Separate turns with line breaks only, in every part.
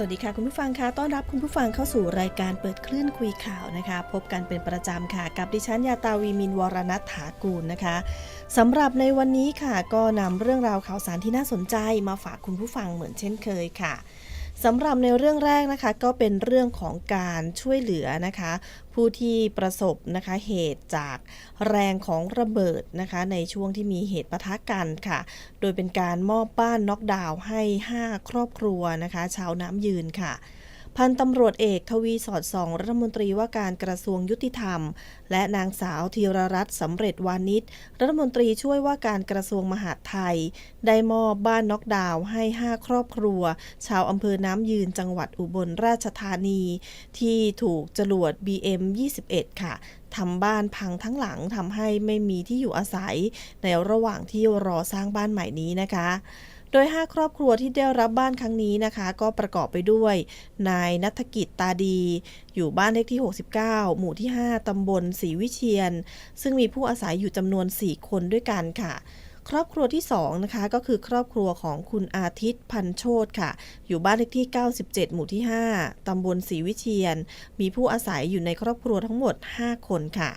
สวัสดีค่ะคุณผู้ฟังคะต้อนรับคุณผู้ฟังเข้าสู่รายการเปิดคลื่นคุยข่าวนะคะ พบกันเป็นประจำค่ะ กับดิฉันยาตาวีมินวรณัฐถากูลนะคะสำหรับในวันนี้ค่ะก็นำเรื่องราวข่าวสารที่น่าสนใจมาฝากคุณผู้ฟังเหมือนเช่นเคยค่ะ สำหรับในเรื่องแรกนะคะก็เป็นเรื่องของการช่วยเหลือนะคะ ผู้ที่ประสบนะคะเหตุจากแรงของระเบิดนะคะ ในช่วงที่มีเหตุปะทะกันค่ะ โดยเป็นการมอบบ้านน็อกดาวน์ให้ 5 ครอบครัวนะคะ ชาวน้ำยืนค่ะ พันตำรวจเอกทวีสอดสองรัฐมนตรีว่าการกระทรวงยุติธรรม และนางสาวธีรรัตน์สำเร็จวานิชรัฐมนตรีช่วยว่าการกระทรวงมหาดไทย ได้มอบบ้านน็อกดาวน์ให้ 5 ครอบครัว ชาวอำเภอน้ำยืนจังหวัดอุบลราชธานี ที่ถูกจรวด BM 21 ค่ะทำบ้านพังทั้งหลังทำให้ไม่มีที่อยู่อาศัย ในระหว่างที่รอสร้างบ้านใหม่นี้นะคะ โดย 5 ครอบครัวที่ได้รับบ้านครั้งนี้นะคะ ก็ประกอบไปด้วย นายนัฐกิจตาดี อยู่บ้านเลขที่ 69 หมู่ที่ 5 ตำบลศรีวิเชียน ซึ่งมีผู้อาศัยอยู่จำนวน 4 คนด้วยกันค่ะครอบครัวที่2นะคะก็คือครอบครัวของคุณอาทิตย์พันโชตค่ะ อยู่บ้านเลขที่ 97 หมู่ที่ 5 ตำบลศรีวิเชียน มีผู้อาศัยอยู่ในครอบครัวทั้งหมด 5 คนค่ะ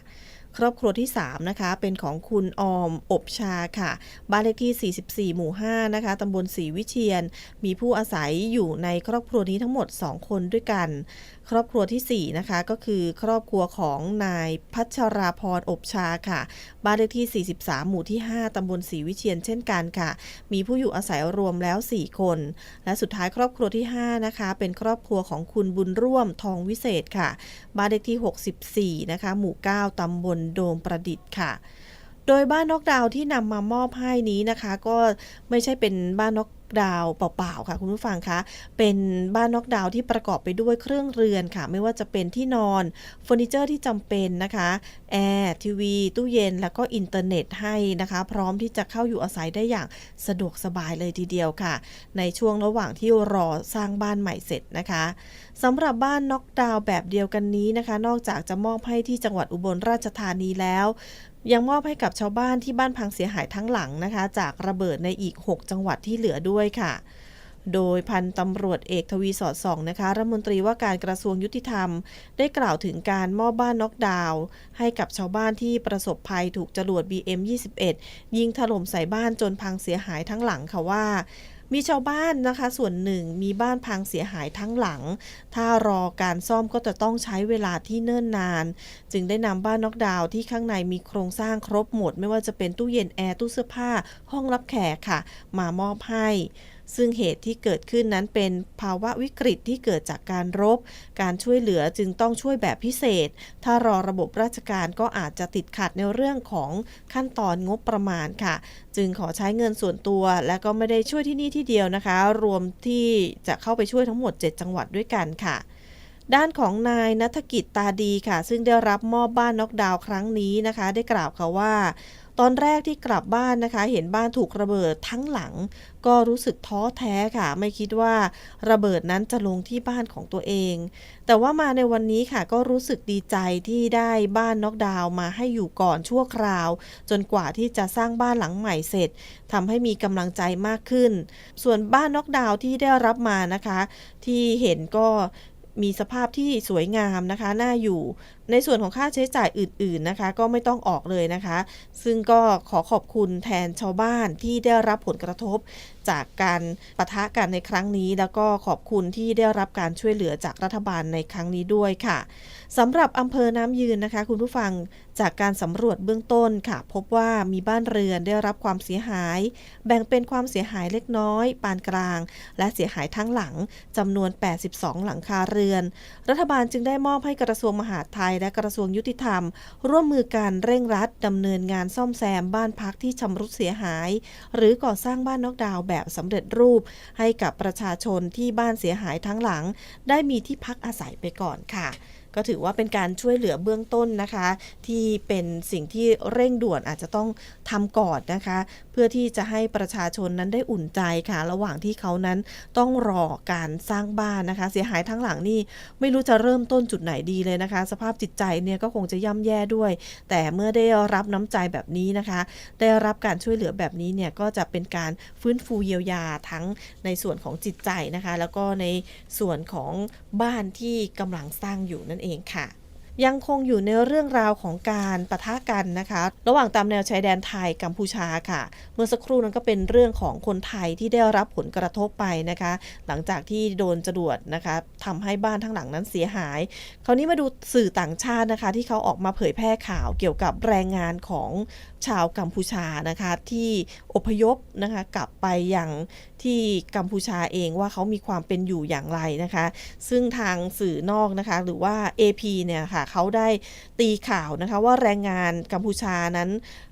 ครอบครัวที่ 3 นะคะ เป็นของคุณออมอบชาค่ะ บ้านเลขที่ 44 หมู่ 5 นะคะตำบลศรีวิเชียน มีผู้อาศัยอยู่ในครอบครัวนี้ทั้งหมด 2 คนด้วยกันครอบครัวที่ 4 นะคะ ก็คือครอบครัวของนายพัชราพรอบชาค่ะ บ้านเลขที่ 43 หมู่ที่ 5 ตำบลศรีวิเชียนเช่นกันค่ะ มีผู้อยู่อาศัยรวมแล้ว 4 คน และสุดท้ายครอบครัวที่ 5 นะคะ เป็นครอบครัวของคุณบุญร่วมทองวิเศษค่ะ บ้านเลขที่ 64 นะคะ หมู่ 9 ตำบลโดมประดิษฐ์ค่ะโดยบ้านนอกดาวที่นำมามอบให้นี้นะคะ ก็ไม่ใช่เป็นบ้านนอก ดาวน์เปล่าๆค่ะ คุณผู้ฟังคะเป็นบ้านน็อกดาวน์ที่ประกอบไปด้วยเครื่องเรือนค่ะ ไม่ว่าจะเป็นที่นอนเฟอร์นิเจอร์ที่จำเป็นนะคะแอร์ทีวี ตู้เย็น แล้วก็อินเทอร์เน็ตให้นะคะ พร้อมที่จะเข้าอยู่อาศัยได้อย่างสะดวกสบายเลยทีเดียวค่ะ ในช่วงระหว่างที่รอสร้างบ้านใหม่เสร็จนะคะสำหรับบ้านน็อกดาวน์แบบเดียวกันนี้นะคะ นอกจากจะมอบให้ที่จังหวัดอุบลราชธานีแล้ว ยังมอบให้กับชาวบ้านที่บ้านพังเสียหายทั้งหลังนะคะ จากระเบิดในอีก 6 จังหวัดที่เหลือด้วยค่ะ โดยพันตำรวจเอกทวีสอดส่องนะคะรัฐมนตรีว่าการกระทรวงยุติธรรม ได้กล่าวถึงการมอบบ้านน็อกดาวน์ให้กับชาวบ้านที่ประสบภัยถูกจรวด BM21 ยิงถล่มใส่บ้านจนพังเสียหายทั้งหลังค่ะว่า มีชาวบ้านนะคะส่วนหนึ่งมีบ้านพังเสียหายทั้งหลัง ถ้ารอการซ่อมก็จะต้องใช้เวลาที่เนิ่นนาน จึงได้นำบ้านน็อกดาวน์ที่ข้างในมีโครงสร้างครบหมด ไม่ว่าจะเป็นตู้เย็นแอร์ตู้เสื้อผ้าห้องรับแขกค่ะ มามอบให้ ซึ่งเหตุที่เกิดขึ้นนั้นเป็นภาวะวิกฤตที่เกิดจากการรบ การช่วยเหลือจึงต้องช่วยแบบพิเศษ ถ้ารอระบบราชการก็อาจจะติดขัดในเรื่องของขั้นตอนงบประมาณค่ะ จึงขอใช้เงินส่วนตัว และก็ไม่ได้ช่วยที่นี่ที่เดียวนะคะ รวมที่จะเข้าไปช่วยทั้งหมด 7 จังหวัดด้วยกันค่ะ ด้านของนายนัฐกิจตาดีค่ะ ซึ่งได้รับมอบบ้านน็อกดาวน์ครั้งนี้นะคะ ได้กล่าวค่ะว่า ตอนแรกที่กลับบ้านนะคะ เห็นบ้านถูกระเบิดทั้งหลัง ก็รู้สึกท้อแท้ค่ะ ไม่คิดว่าระเบิดนั้นจะลงที่บ้านของตัวเอง แต่ว่ามาในวันนี้ค่ะก็รู้สึกดีใจที่ได้บ้านน็อกดาวน์มาให้อยู่ก่อนชั่วคราว จนกว่าที่จะสร้างบ้านหลังใหม่เสร็จทำให้มีกำลังใจมากขึ้น ส่วนบ้านน็อกดาวน์ที่ได้รับมานะคะ ที่เห็นก็ มีสภาพที่สวยงามนะคะ น่าอยู่ในส่วนของค่าใช้จ่ายอื่นๆนะคะ ก็ไม่ต้องออกเลยนะคะ ซึ่งก็ขอขอบคุณแทนชาวบ้านที่ได้รับผลกระทบจากการปะทะกันในครั้งนี้ แล้วก็ขอบคุณที่ได้รับการช่วยเหลือจากรัฐบาลในครั้งนี้ด้วยค่ะสำหรับอำเภอน้ำยืนนะคะ คุณผู้ฟังจากการสำรวจเบื้องต้นค่ะ พบว่ามีบ้านเรือนได้รับความเสียหาย แบ่งเป็นความเสียหายเล็กน้อย ปานกลาง และเสียหายทั้งหลังจำนวน 82 หลังคาเรือน รัฐบาลจึงได้มอบให้กระทรวงมหาดไทยและกระทรวงยุติธรรม ร่วมมือกันเร่งรัดดำเนินงานซ่อมแซมบ้านพักที่ชำรุดเสียหาย หรือก่อสร้างบ้านนอกดาวแบบสำเร็จรูป ให้กับประชาชนที่บ้านเสียหายทั้งหลัง ได้มีที่พักอาศัยไปก่อนค่ะ ก็ถือว่าเป็นการช่วยเหลือเบื้องต้นนะคะ ที่เป็นสิ่งที่เร่งด่วนอาจจะต้องทำก่อนนะคะ เพื่อที่จะให้ประชาชนนั้นได้อุ่นใจค่ะ ระหว่างที่เขานั้นต้องรอการสร้างบ้านนะคะ เสียหายทั้งหลังนี่ไม่รู้จะเริ่มต้นจุดไหนดีเลยนะคะ สภาพจิตใจเนี่ยก็คงจะย่ำแย่ด้วย แต่เมื่อได้รับน้ำใจแบบนี้นะคะ ได้รับการช่วยเหลือแบบนี้เนี่ยก็จะเป็นการฟื้นฟูเยียวยาทั้งในส่วนของจิตใจนะคะ แล้วก็ในส่วนของบ้านที่กำลังสร้างอยู่นั่นเองค่ะยังคงอยู่ในเรื่องราวของการปะทะกันนะคะ ระหว่างตามแนวชายแดนไทยกัมพูชาค่ะ เมื่อสักครู่นั้นก็เป็นเรื่องของคนไทยที่ได้รับผลกระทบไปนะคะ หลังจากที่โดนจรวดนะคะทำให้บ้านทั้งหลังนั้นเสียหาย คราวนี้มาดูสื่อต่างชาตินะคะ ที่เขาออกมาเผยแพร่ข่าวเกี่ยวกับแรงงานของชาวกัมพูชานะคะ ที่อพยพนะคะกลับไปยัง ที่กัมพูชาเองว่าเขามีความเป็นอยู่อย่างไรนะคะ ซึ่งทางสื่อนอกนะคะ หรือว่า AP เนี่ยค่ะเขาได้ตีข่าวนะคะว่าแรงงานกัมพูชานั้น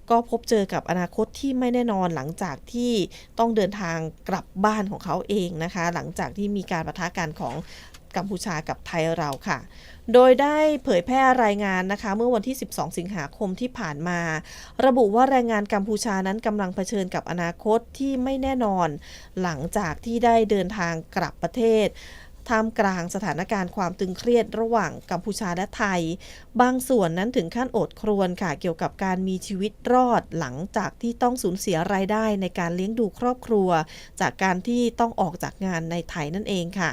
ก็พบเจอกับอนาคตที่ไม่แน่นอนหลังจากที่ต้องเดินทางกลับบ้านของเขาเองนะคะ หลังจากที่มีการประทะกันของกัมพูชากับไทยเราค่ะ โดยได้เผยแพร่รายงานนะคะเมื่อวันที่ 12 สิงหาคมที่ผ่านมา ระบุว่าแรงงานกัมพูชานั้นกำลังเผชิญกับอนาคตที่ไม่แน่นอน หลังจากที่ได้เดินทางกลับประเทศท่ามกลางสถานการณ์ความตึงเครียดระหว่างกัมพูชาและไทย บางส่วนนั้นถึงขั้นอดครวญค่ะ เกี่ยวกับการมีชีวิตรอดหลังจากที่ต้องสูญเสียรายได้ในการเลี้ยงดูครอบครัว จากการที่ต้องออกจากงานในไทยนั่นเองค่ะ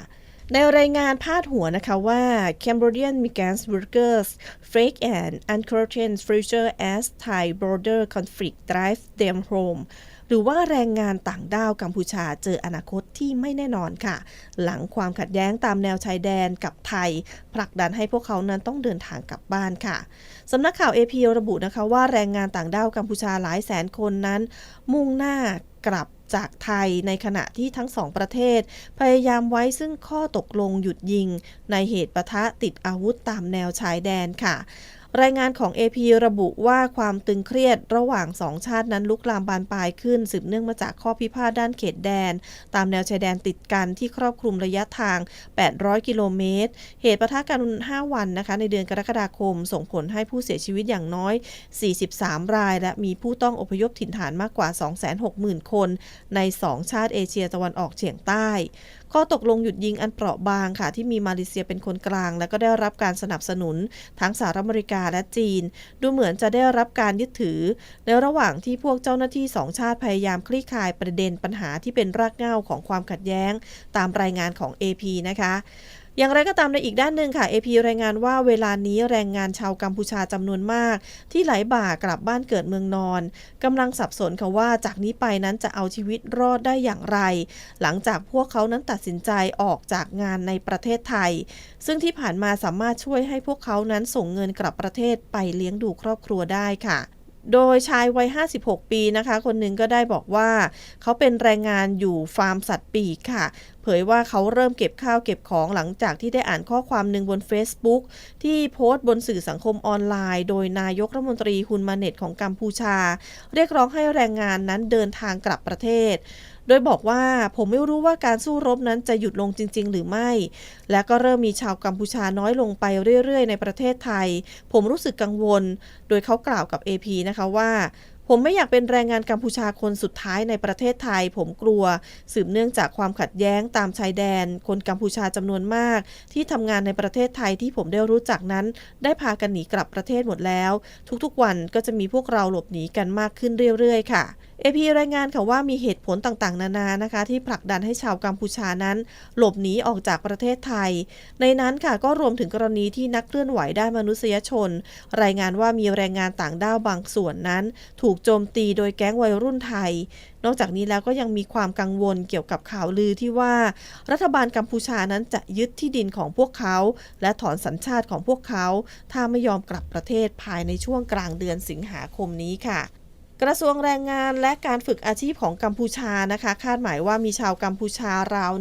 ในรายงานพาดหัวนะคะว่า Cambodian migrant workers fake and uncertain future as Thai border conflict drives them home หรือว่าแรงงานต่างด้าวกัมพูชาเจออนาคตที่ไม่แน่นอนค่ะ หลังความขัดแย้งตามแนวชายแดนกับไทย ผลักดันให้พวกเขานั้นต้องเดินทางกลับบ้านค่ะสำนักข่าว AP ระบุนะคะว่าแรงงานต่างด้าวกัมพูชาหลายแสนคนนั้น มุ่งหน้ากลับ จากไทยในขณะที่ทั้งสองประเทศ พยายามไว้ซึ่งข้อตกลงหยุดยิง ในเหตุปะทะติดอาวุธตามแนวชายแดนค่ะ รายงานของ AP ระบุว่าความตึงเครียดระหว่างสองชาตินั้นลุกลามบานปลายขึ้น สืบเนื่องมาจากข้อพิพาทด้านเขตแดน ตามแนวชายแดนติดกันที่ครอบคลุมระยะทาง 800 กิโลเมตร เหตุปะทะกัน 5 วันนะคะ ในเดือนกรกฎาคม ส่งผลให้ผู้เสียชีวิตอย่างน้อย 43 ราย และมีผู้ต้องอพยพถิ่นฐานมากกว่า 260,000 คน ใน 2 ชาติเอเชียตะวันออกเฉียงใต้ ก็ตกลงหยุดยิงอันเปราะบางค่ะ ที่มีมาเลเซียเป็นคนกลาง และก็ได้รับการสนับสนุนทั้งสหรัฐอเมริกาและจีน ดูเหมือนจะได้รับการยึดถือในระหว่างที่พวกเจ้าหน้าที่สองชาติพยายามคลี่คลายประเด็นปัญหาที่เป็นรากเหง้าของความขัดแย้ง ตามรายงานของ AP นะคะ อย่างไรก็ตามในอีกด้านหนึ่งค่ะ AP รายงานว่าเวลานี้แรงงานชาวกัมพูชาจำนวนมาก ที่ไหลบ่ากลับบ้านเกิดเมืองนอนกำลังสับสนค่ะว่าจากนี้ไปนั้นจะเอาชีวิตรอดได้อย่างไร หลังจากพวกเขานั้นตัดสินใจออกจากงานในประเทศไทย ซึ่งที่ผ่านมาสามารถช่วยให้พวกเขานั้นส่งเงินกลับประเทศไปเลี้ยงดูครอบครัวได้ค่ะโดยชายวัย 56 ปีนะคะ คนหนึ่งก็ได้บอกว่า เขาเป็นแรงงานอยู่ฟาร์มสัตว์ปีกค่ะ เผยว่าเขาเริ่มเก็บข้าวเก็บของหลังจากที่ได้อ่านข้อความหนึ่งบน Facebook ที่โพสต์บนสื่อสังคมออนไลน์ โดยนายกรัฐมนตรีฮุนมาเน็ตของกัมพูชา เรียกร้องให้แรงงานนั้นเดินทางกลับประเทศโดยบอกว่าผมไม่รู้ว่าการสู้รบนั้นจะหยุดลงจริง ๆ หรือไม่ และก็เริ่มมีชาวกัมพูชาน้อยลงไปเรื่อย ๆ ในประเทศไทย ผมรู้สึกกังวล โดยเขากล่าวกับ AP นะคะว่า ผมไม่อยากเป็นแรงงานกัมพูชาคนสุดท้ายในประเทศไทย ผมกลัว สืบเนื่องจากความขัดแย้งตามชายแดน คนกัมพูชาจำนวนมาก ที่ทำงานในประเทศไทยที่ผมได้รู้จักนั้น ได้พากันหนีกลับประเทศหมดแล้ว ทุกๆวันก็จะมีพวกเราหลบหนีกันมากขึ้นเรื่อยๆ ค่ะ AP รายงานค่ะว่ามีเหตุผลต่างๆ นานานะคะ ที่ผลักดันให้ชาวกัมพูชานั้น หลบหนีออกจากประเทศไทย ในนั้นค่ะก็รวมถึงกรณีที่นักเคลื่อนไหวด้านมนุษยชน รายงานว่ามีแรงงานต่างด้าวบางส่วนนั้น ถูกโจมตีโดยแก๊งวัยรุ่นไทย นอกจากนี้แล้วก็ยังมีความกังวลเกี่ยวกับข่าวลือที่ว่า รัฐบาลกัมพูชานั้นจะยึดที่ดินของพวกเขา และถอนสัญชาติของพวกเขา ถ้าไม่ยอมกลับประเทศภายในช่วงกลางเดือนสิงหาคมนี้ค่ะ กระทรวงแรงงานและการฝึกอาชีพของกัมพูชานะคะ คาดหมายว่ามีชาวกัมพูชาราว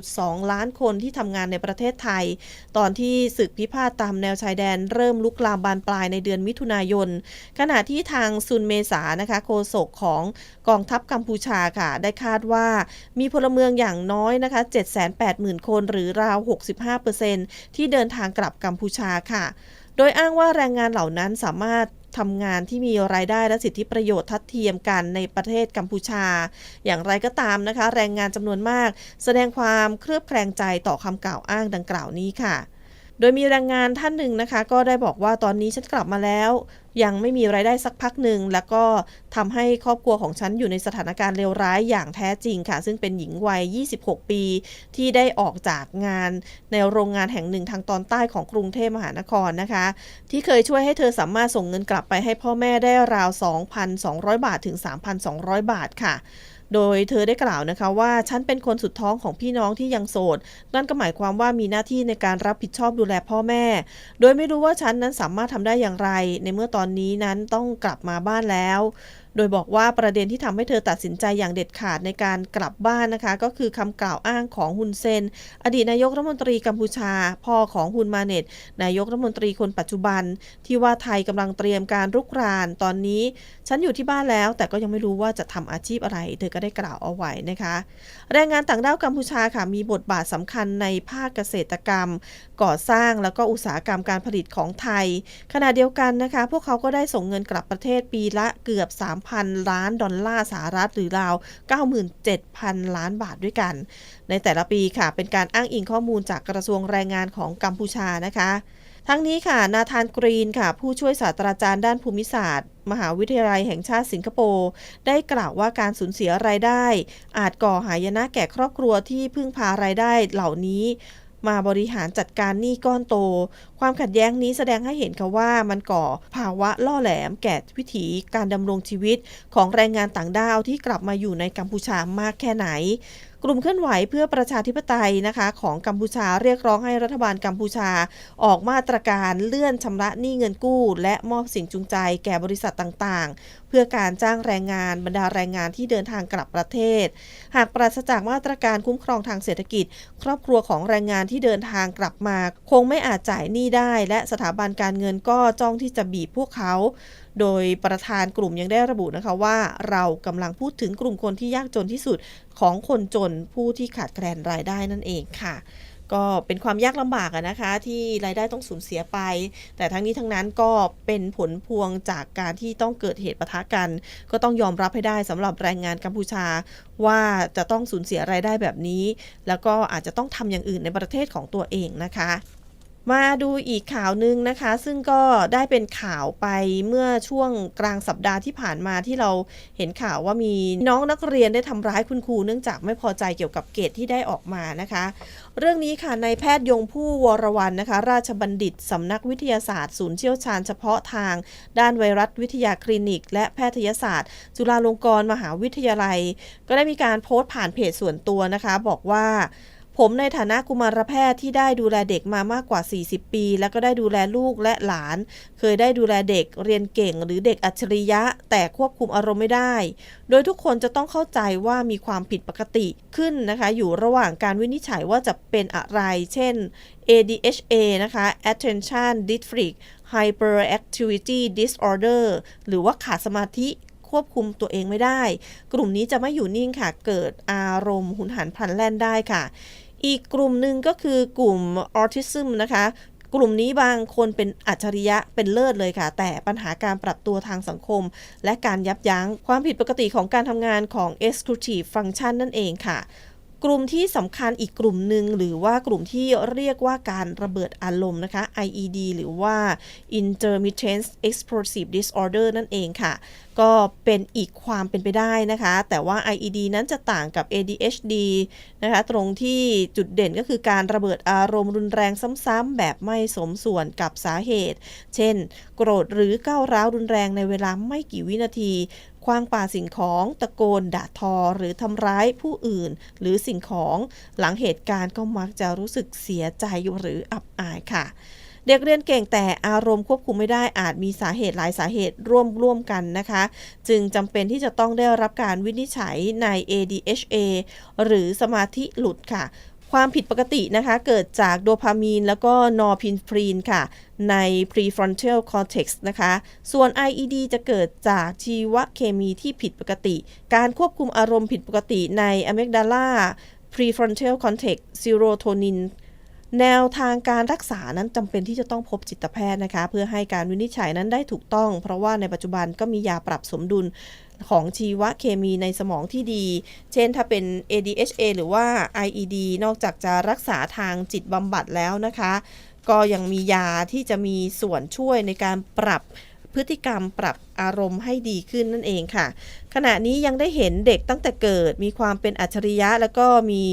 1.2 ล้านคนที่ทำงานในประเทศไทย ตอนที่ศึกพิพาทตามแนวชายแดนเริ่มลุกลามบานปลายในเดือนมิถุนายน ขณะที่ทางซุนเมษานะคะโฆษกของกองทัพกัมพูชาค่ะ ได้คาดว่ามีพลเมืองอย่างน้อยนะคะ 780,000 คนหรือราว 65%ที่เดินทางกลับกัมพูชาค่ะ โดยอ้างว่าแรงงานเหล่านั้นสามารถ ทำงานที่มีรายได้และสิทธิประโยชน์ทัดเทียมกันในประเทศกัมพูชา อย่างไรก็ตามนะคะ แรงงานจำนวนมาก แสดงความเครือบแคลงใจต่อคำกล่าวอ้างดังกล่าวนี้ค่ะ โดยมีแรงงานท่านหนึ่งนะคะ ก็ได้บอกว่าตอนนี้ฉันกลับมาแล้ว ยังไม่มีรายได้สักพักหนึ่ง แล้วก็ทำให้ครอบครัวของฉันอยู่ในสถานการณ์เลวร้ายอย่างแท้จริงค่ะ ซึ่งเป็นหญิงวัย 26 ปี ที่ได้ออกจากงานในโรงงานแห่งหนึ่งทางตอนใต้ของกรุงเทพมหานครนะคะ ที่เคยช่วยให้เธอสามารถส่งเงินกลับไปให้พ่อแม่ได้ราว 2,200 บาทถึง 3,200 บาทค่ะ โดยเธอได้กล่าวนะคะว่าฉันเป็นคนสุดท้องของพี่น้องที่ยังโสด นั่นก็หมายความว่ามีหน้าที่ในการรับผิดชอบดูแลพ่อแม่ โดยไม่รู้ว่าฉันนั้นสามารถทำได้อย่างไร ในเมื่อตอนนี้นั้นต้องกลับมาบ้านแล้ว โดยบอกว่าประเด็นที่ทำให้เธอตัดสินใจอย่างเด็ดขาดในการกลับบ้านนะคะ ก็คือคำกล่าวอ้างของฮุนเซน อดีตนายกรัฐมนตรีกัมพูชา พ่อของฮุนมาเน็ตนายกรัฐมนตรีคนปัจจุบัน ที่ว่าไทยกำลังเตรียมการรุกรานตอนนี้ ฉันอยู่ที่บ้านแล้ว แต่ก็ยังไม่รู้ว่าจะทำอาชีพอะไร เธอก็ได้กล่าวเอาไว้นะคะ แรงงานต่างด้าวกัมพูชาค่ะมีบทบาทสำคัญในภาคเกษตรกรรม ก่อสร้างแล้วก็อุตสาหกรรมการผลิตของไทย ขณะเดียวกันนะคะ พวกเขาก็ได้ส่งเงินกลับประเทศปีละเกือบ3,000 ล้านดอลลาร์สหรัฐหรือราว 97,000 ล้านบาทด้วยกัน ในแต่ละปีค่ะ เป็นการอ้างอิงข้อมูลจากกระทรวงแรงงานของกัมพูชานะคะทั้งนี้ค่ะ นาธานกรีนค่ะ ผู้ช่วยศาสตราจารย์ด้านภูมิศาสตร์ มหาวิทยาลัยแห่งชาติสิงคโปร์ได้กล่าวว่าการสูญเสียรายได้ อาจก่อหายนะแก่ครอบครัวที่พึ่งพารายได้เหล่านี้ มาบริหารจัดการหนี้ก้อนโต ความขัดแย้งนี้แสดงให้เห็นค่ะว่ามันก่อภาวะล่อแหลมแก่วิถีการดำรงชีวิตของแรงงานต่างด้าวที่กลับมาอยู่ในกัมพูชามากแค่ไหน กลุ่มเคลื่อนไหวเพื่อประชาธิปไตยนะคะของกัมพูชาเรียกร้องให้รัฐบาลกัมพูชา ออกมาตรการเลื่อนชำระหนี้เงินกู้ และมอบสิ่งจูงใจแก่บริษัทต่างๆ เพื่อการจ้างแรงงานบรรดาแรงงานที่เดินทางกลับประเทศ หากปราศจากมาตรการคุ้มครองทางเศรษฐกิจ ครอบครัวของแรงงานที่เดินทางกลับมา คงไม่อาจจ่ายหนี้ได้ และสถาบันการเงินก็จ้องที่จะบีบพวกเขา โดยประธานกลุ่มยังได้ระบุนะคะว่าเรากำลังพูดถึงกลุ่มคนที่ยากจนที่สุดของคนจนผู้ที่ขาดแคลนรายได้นั่นเองค่ะก็เป็นความยากลำบากนะคะที่รายได้ต้องสูญเสียไป แต่ทั้งนี้ทั้งนั้นก็เป็นผลพวงจากการที่ต้องเกิดเหตุปะทะกัน ก็ต้องยอมรับให้ได้สำหรับแรงงานกัมพูชา ว่าจะต้องสูญเสียรายได้แบบนี้ แล้วก็อาจจะต้องทำอย่างอื่นในประเทศของตัวเองนะคะ มาดูอีกข่าวหนึ่งนะคะ ซึ่งก็ได้เป็นข่าวไปเมื่อช่วงกลางสัปดาห์ที่ผ่านมาที่เราเห็นข่าวว่ามีน้องนักเรียนได้ทำร้ายคุณครูเนื่องจากไม่พอใจเกี่ยวกับเกรดที่ได้ออกมานะคะ เรื่องนี้ค่ะนายแพทย์ยงผู้วรวรรณนะคะ ราชบัณฑิตสำนักวิทยาศาสตร์ศูนย์เชี่ยวชาญเฉพาะทาง ด้านไวรัสวิทยาคลินิก และแพทยศาสตร์ จุฬาลงกรณ์มหาวิทยาลัย ก็ได้มีการโพสต์ผ่านเพจส่วนตัวนะคะ บอกว่า ผมในฐานะกุมารแพทย์ที่ได้ดูแลเด็กมามากกว่า 40 ปี แล้วก็ได้ดูแลลูกและหลาน เคยได้ดูแลเด็กเรียนเก่งหรือเด็กอัจฉริยะ แต่ควบคุมอารมณ์ไม่ได้ โดยทุกคนจะต้องเข้าใจว่ามีความผิดปกติขึ้นนะคะ อยู่ระหว่างการวินิจฉัยว่าจะเป็นอะไร เช่น ADHA นะคะ Attention Deficit Hyperactivity Disorder หรือว่าขาดสมาธิควบคุมตัวเองไม่ได้ กลุ่มนี้จะไม่อยู่นิ่งค่ะ เกิดอารมณ์หุนหันพลันแล่นได้ค่ะ อีกกลุ่มหนึ่งก็คือกลุ่มออทิซึมนะคะกลุ่มนี้บางคนเป็นอัจฉริยะเป็นเลิศเลยค่ะ แต่ปัญหาการปรับตัวทางสังคม และการยับยั้งความผิดปกติของการทำงานของ executive function นั่นเองค่ะ กลุ่มที่สำคัญอีกกลุ่มหนึ่งหรือว่ากลุ่มที่เรียกว่าการระเบิดอารมณ์นะคะ IED หรือว่า intermittent explosive disorder นั่นเองค่ะ ก็เป็นอีกความเป็นไปได้นะคะ แต่ว่า IED นั้นจะต่างกับ ADHD นะคะ ตรงที่จุดเด่นก็คือการระเบิดอารมณ์รุนแรงซ้ำๆแบบไม่สมส่วนกับสาเหตุ เช่น โกรธหรือก้าวร้าวรุนแรงในเวลาไม่กี่วินาที คว้างปาสิ่งของตะโกนด่าทอหรือทำร้ายผู้อื่น หรือสิ่งของหลังเหตุการณ์ก็มักจะรู้สึกเสียใจหรืออับอายค่ะเด็กเรียนเก่งแต่อารมณ์ควบคุมไม่ได้อาจมีสาเหตุหลายสาเหตุร่วมร่วมกันนะคะ จึงจำเป็นที่จะต้องได้รับการวินิจฉัยใน ADHA หรือสมาธิหลุดค่ะ ความผิดปกตินะคะเกิดจากโดพามีนแล้วก็นอร์พินฟรีนค่ะ ใน prefrontal cortex นะคะ ส่วน IED จะเกิดจากชีวเคมีที่ผิดปกติ การควบคุมอารมณ์ผิดปกติใน amygdala prefrontal cortex serotonin แนวทางการรักษานั้นจำเป็นที่จะต้องพบจิตแพทย์นะคะ เพื่อให้การวินิจฉัยนั้นได้ถูกต้อง เพราะว่าในปัจจุบันก็มียาปรับสมดุลของชีวเคมีในสมองที่ดี เช่นถ้าเป็น ADHA หรือว่า IED นอกจากจะรักษาทางจิตบำบัดแล้วนะคะ ก็ยังมียาที่จะมีส่วนช่วยในการปรับพฤติกรรมปรับอารมณ์ให้ดีขึ้นนั่นเองค่ะ ขณะนี้ยังได้เห็นเด็กตั้งแต่เกิด มีความเป็นอัจฉริยะ แล้วก็มี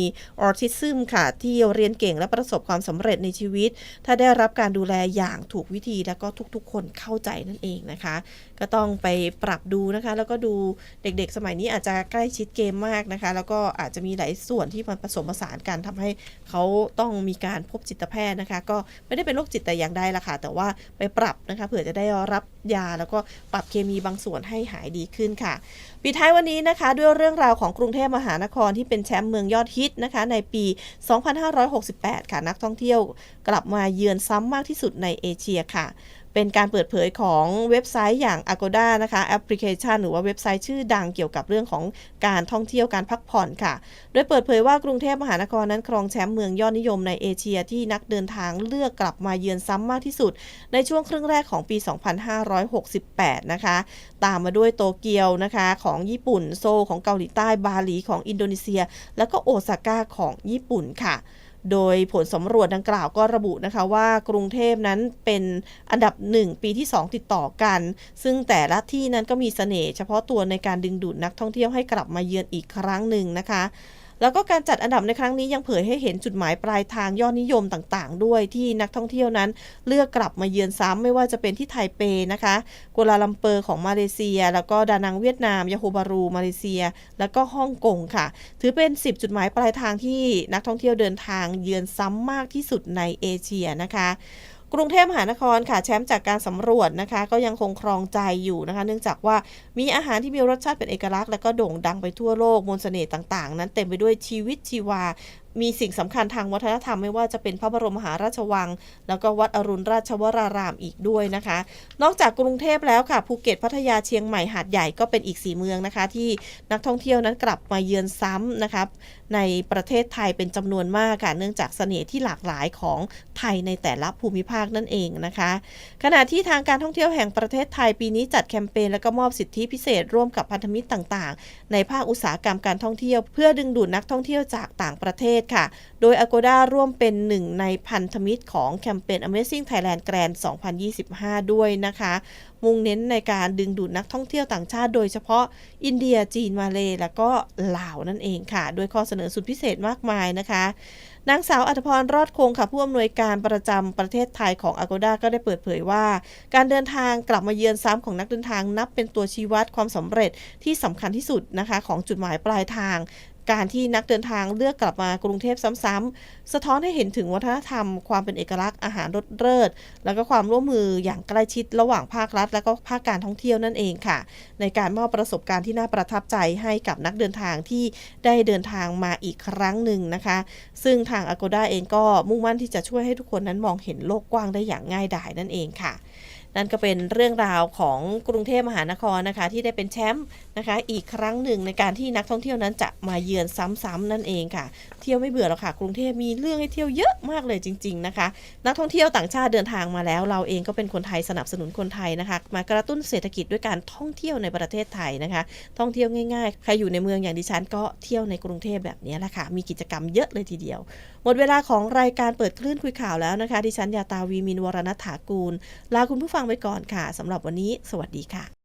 ออทิซึมค่ะ ที่เรียนเก่งและประสบความสำเร็จในชีวิต ถ้าได้รับการดูแลอย่างถูกวิธีแล้วก็ทุกๆ คนเข้าใจนั่นเองนะคะ ก็ต้องไปปรับดูนะคะ แล้วก็ดูเด็กๆ สมัยนี้อาจจะใกล้ชิดเกมมากนะคะ แล้วก็อาจจะมีหลายส่วนที่มันผสมผสานกันทำให้เขาต้องมีการพบจิตแพทย์นะคะ ก็ไม่ได้เป็นโรคจิตแต่อย่างใดละค่ะ แต่ว่าไปปรับนะคะเผื่อจะได้รับยาแล้วก็ปรับเคมีบางส่วนให้หายดีขึ้นค่ะ ปิดท้ายวันนี้นะคะ ด้วยเรื่องราวของกรุงเทพมหานครที่เป็นแชมป์เมืองยอดฮิตนะคะ ในปี 2568 ค่ะนักท่องเที่ยว กลับมาเยือนซ้ำมากที่สุดในเอเชียค่ะ เป็นการเปิดเผยของเว็บไซต์อย่าง Agoda นะคะแอปพลิเคชัน หรือว่าเว็บไซต์ชื่อดังเกี่ยวกับเรื่องของการท่องเที่ยวการพักผ่อนค่ะ โดยเปิดเผยว่ากรุงเทพมหานครนั้นครองแชมป์เมืองยอดนิยมในเอเชียที่นักเดินทางเลือกกลับมาเยือนซ้ำมากที่สุด ในช่วงครึ่งแรกของปี 2568 นะคะ ตามมาด้วยโตเกียวนะคะของญี่ปุ่น โซของเกาหลีใต้บาหลีของอินโดนีเซีย แล้วก็โอซาก้าของญี่ปุ่นค่ะ โดยผลสำรวจดังกล่าวก็ระบุนะคะว่ากรุงเทพนั้นเป็นอันดับ 1 ปีที่ 2 ติดต่อกัน ซึ่งแต่ละที่นั้นก็มีเสน่ห์เฉพาะตัวในการดึงดูดนักท่องเที่ยวให้กลับมาเยือนอีกครั้งหนึ่งนะคะ แล้วก็การจัดอันดับในครั้งนี้ยังเผยให้เห็นจุดหมายปลายทางยอดนิยมต่างๆ ด้วยที่นักท่องเที่ยวนั้น เลือกกลับมาเยือนซ้ำไม่ว่าจะเป็นที่ไทเปนะคะกัวลาลัมเปอร์ของมาเลเซีย แล้วก็ดานังเวียดนาม ยาโฮบารูมาเลเซีย แล้วก็ฮ่องกงค่ะ ถือเป็น 10 จุดหมายปลายทางที่นักท่องเที่ยวเดินทางเยือนซ้ำมากที่สุดในเอเชียนะคะ กรุงเทพมหานครค่ะแชมป์จากการสำรวจนะคะ ก็ยังคงครองใจอยู่นะคะ เนื่องจากว่ามีอาหารที่มีรสชาติเป็นเอกลักษณ์และก็โด่งดังไปทั่วโลกมนต์เสน่ห์ต่างๆ นั้นเต็มไปด้วยชีวิตชีวา มีสิ่งสำคัญทางวัฒนธรรมไม่ว่าจะเป็นพระบรมมหาราชวัง แล้วก็วัดอรุณราชวรารามอีกด้วยนะคะ นอกจากกรุงเทพแล้วค่ะภูเก็ตพัทยาเชียงใหม่หาดใหญ่ก็เป็นอีกสีเมืองนะคะ ที่นักท่องเที่ยวนั้นกลับมาเยือนซ้ำนะคะ ในประเทศไทยเป็นจำนวนมากค่ะเนื่องจากเสน่ห์ที่หลากหลายของไทยในแต่ละภูมิภาคนั่นเองนะคะ ขณะที่ทางการท่องเที่ยวแห่งประเทศไทยปีนี้จัดแคมเปญและก็มอบสิทธิพิเศษร่วมกับพันธมิตรต่างๆ ในภาคอุตสาหกรรมการท่องเที่ยว เพื่อดึงดูดนักท่องเที่ยวจากต่างประเทศค่ะ โดย Agoda ร่วมเป็นหนึ่งในพันธมิตรของแคมเปญ Amazing Thailand Grand 2025 ด้วยนะคะ มุ่งเน้นในการดึงดูดนักท่องเที่ยวต่างชาติ โดยเฉพาะอินเดียจีนมาเลแล้วก็ลาวนั่นเองค่ะโดยข้อเสนอสุดพิเศษมากมายนะคะนางสาวอัธพรรอดคงค่ะผู้อำนวยการประจำประเทศไทยของ Agoda ก็ได้เปิดเผยว่า การเดินทางกลับมาเยือนซ้ำของนักเดินทางนับเป็นตัวชี้วัดความสำเร็จที่สำคัญที่สุดนะคะ ของจุดหมายปลายทาง การที่นักเดินทางเลือกกลับมากรุงเทพซ้ำๆสะท้อนให้เห็นถึงวัฒนธรรม ความเป็นเอกลักษณ์อาหารรสเลิศแล้วก็ความร่วมมืออย่างใกล้ชิดระหว่างภาครัฐ และก็ภาคการท่องเที่ยวนั่นเองค่ะ ในการมอบประสบการณ์ที่น่าประทับใจให้กับนักเดินทางที่ได้เดินทางมาอีกครั้งหนึ่งนะคะ ซึ่งทาง Agoda เองก็มุ่งมั่นที่จะช่วยให้ทุกคนนั้นมองเห็นโลกกว้างได้อย่างง่ายดายนั่นเองค่ะนั่นก็เป็นเรื่องราวของกรุงเทพมหานครนะคะ ที่ได้เป็นแชมป์นะคะ อีกครั้งหนึ่งในการที่นักท่องเที่ยวนั้นจะมาเยือนซ้ำๆนั่นเองค่ะ เที่ยวไม่เบื่อหรอกค่ะ กรุงเทพมีเรื่องให้เที่ยวเยอะมากเลยจริง ๆ นะคะ นักท่องเที่ยวต่างชาติเดินทางมาแล้ว เราเองก็เป็นคนไทยสนับสนุนคนไทยนะคะ มากระตุ้นเศรษฐกิจด้วยการท่องเที่ยวในประเทศไทยนะคะ ท่องเที่ยวง่ายๆ ใครอยู่ในเมืองอย่างดิฉันก็เที่ยวในกรุงเทพแบบนี้แหละค่ะ มีกิจกรรมเยอะเลยทีเดียว หมดเวลาของรายการเปิดคลื่นคุยข่าวแล้วนะคะ ดิฉันยาตาวีมินวรณัฐถากูล ลาคุณผู้ฟังไปก่อนค่ะสำหรับวันนี้ สวัสดีค่ะ